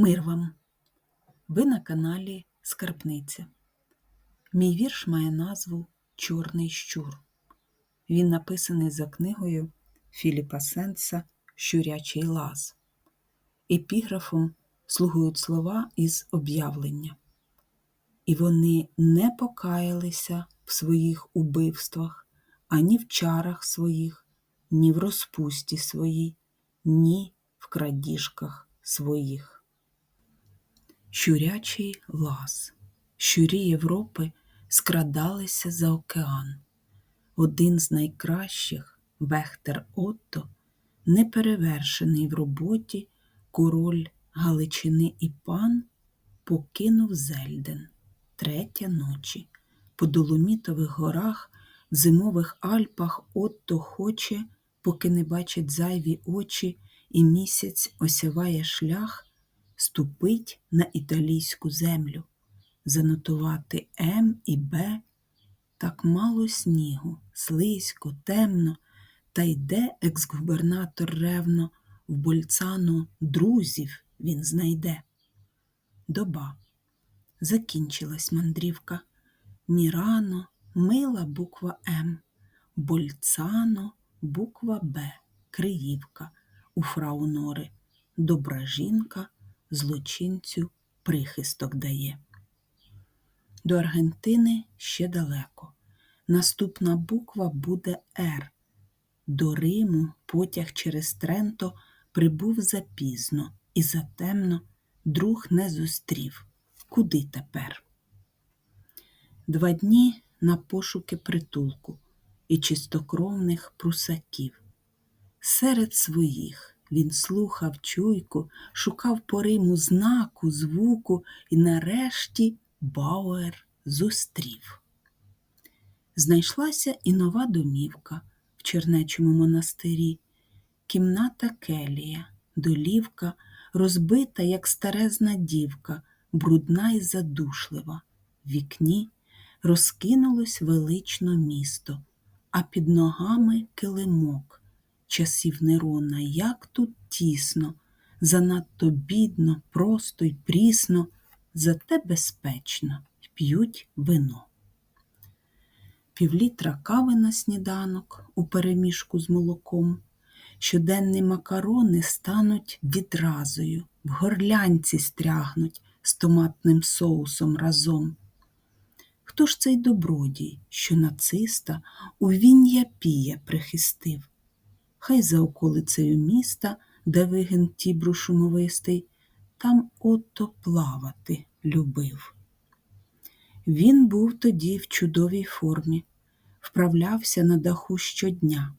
Мир вам! Ви на каналі Скарбниця. Мій вірш має назву Чорний щур. Він написаний за книгою Філіпа Сенса Щурячий лаз. Епіграфом слугують слова із об'явлення. І вони не покаялися в своїх убивствах, ані в чарах своїх, ні в розпусті своїй, ні в крадіжках своїх. Щурячий лаз. Щурі Європи скрадалися за океан. Один з найкращих, Вехтер Отто, неперевершений в роботі, король Галичини і пан, покинув Зельден третя ночі. По Доломітових горах, в зимових Альпах Отто хоче, поки не бачить зайві очі, і місяць осяває шлях ступить на італійську землю, занотувати М і Б. Так мало снігу, слизько, темно, та йде екс-губернатор ревно, в Больцану друзів він знайде. Доба. Закінчилась мандрівка. Мірано, мила буква М, Больцано, буква Б, Криївка, у фраунори, добра жінка злочинцю прихисток дає. До Аргентини ще далеко. Наступна буква буде Р. До Риму потяг через Тренто прибув запізно і затемно друг не зустрів. Куди тепер? Два дні на пошуки притулку і чистокровних прусаків. Серед своїх він слухав чуйку, шукав по Риму знаку, звуку і нарешті Бауер зустрів. Знайшлася і нова домівка в Чернечому монастирі, кімната келія, долівка, розбита, як старезна дівка, брудна й задушлива. В вікні розкинулось велично місто, а під ногами килимок часів Нерона, як тут тісно, занадто бідно, просто й прісно, зате безпечно п'ють вино. Півлітра кави на сніданок у переміжку з молоком, щоденні макарони стануть відразою, в горлянці стрягнуть з томатним соусом разом. Хто ж цей добродій, що нациста у він'я пія прихистив? Хай за околицею міста, де вигин тібру шумовистий, там ото плавати любив. Він був тоді в чудовій формі, вправлявся на даху щодня.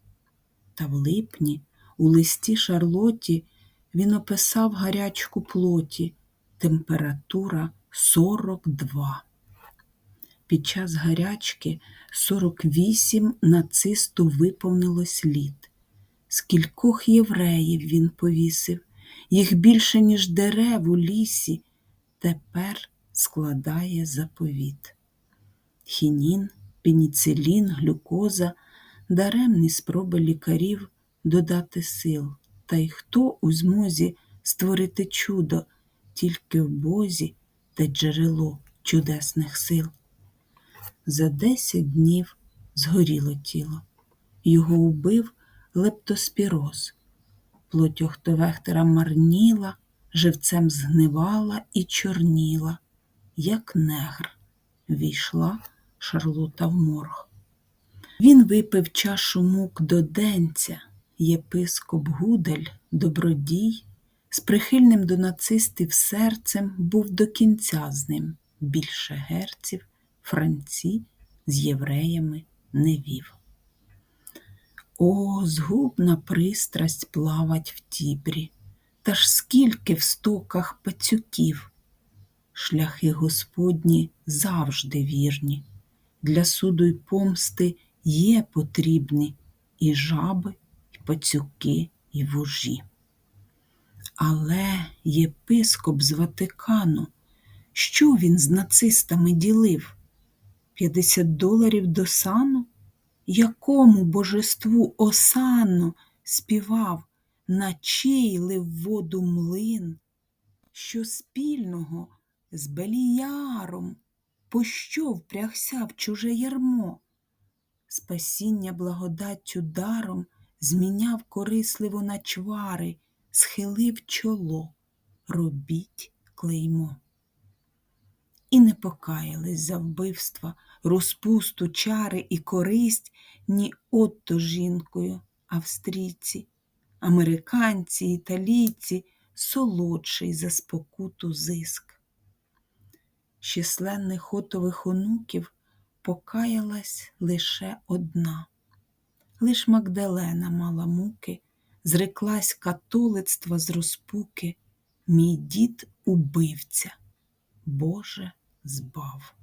Та в липні, у листі Шарлоті, він описав гарячку плоті, температура 42. Під час гарячки 48 нацисту виповнилось літ. Скількох євреїв він повісив, їх більше, ніж дерев у лісі, тепер складає заповіт. Хінін, пеніцилін, глюкоза, даремні спроби лікарів додати сил, та й хто у змозі створити чудо тільки в Бозі те джерело чудесних сил. За десять днів згоріло тіло, його убив лептоспіроз. Плоть Охтовехтера марніла, живцем згнивала і чорніла, як негр, війшла Шарлота в морг. Він випив чашу мук до денця, єпископ Гудель, добродій, з прихильним до нацистів серцем був до кінця з ним. Більше герців, франці з євреями не вів. О, згубна пристрасть плавать в тібрі, та ж скільки в стоках пацюків. Шляхи Господні завжди вірні, для суду й помсти є потрібні і жаби, і пацюки, і вужі. Але єпископ з Ватикану, що він з нацистами ділив? П'ятдесят доларів до сану? Якому божеству осанно співав, на чий лив воду млин, що спільного з Беліяром, пощо впрягся в чуже ярмо? Спасіння благодаттю даром зміняв корисливо на чвари, схилив чоло, робіть клеймо. І не покаялись за вбивства, розпусту, чари і користь ні отто жінкою, австрійці, американці, італійці, солодший за спокуту зиск. З численних отових онуків покаялась лише одна. Лиш Магдалена мала муки, зреклась католицтва з розпуки, мій дід убивця, Боже збав.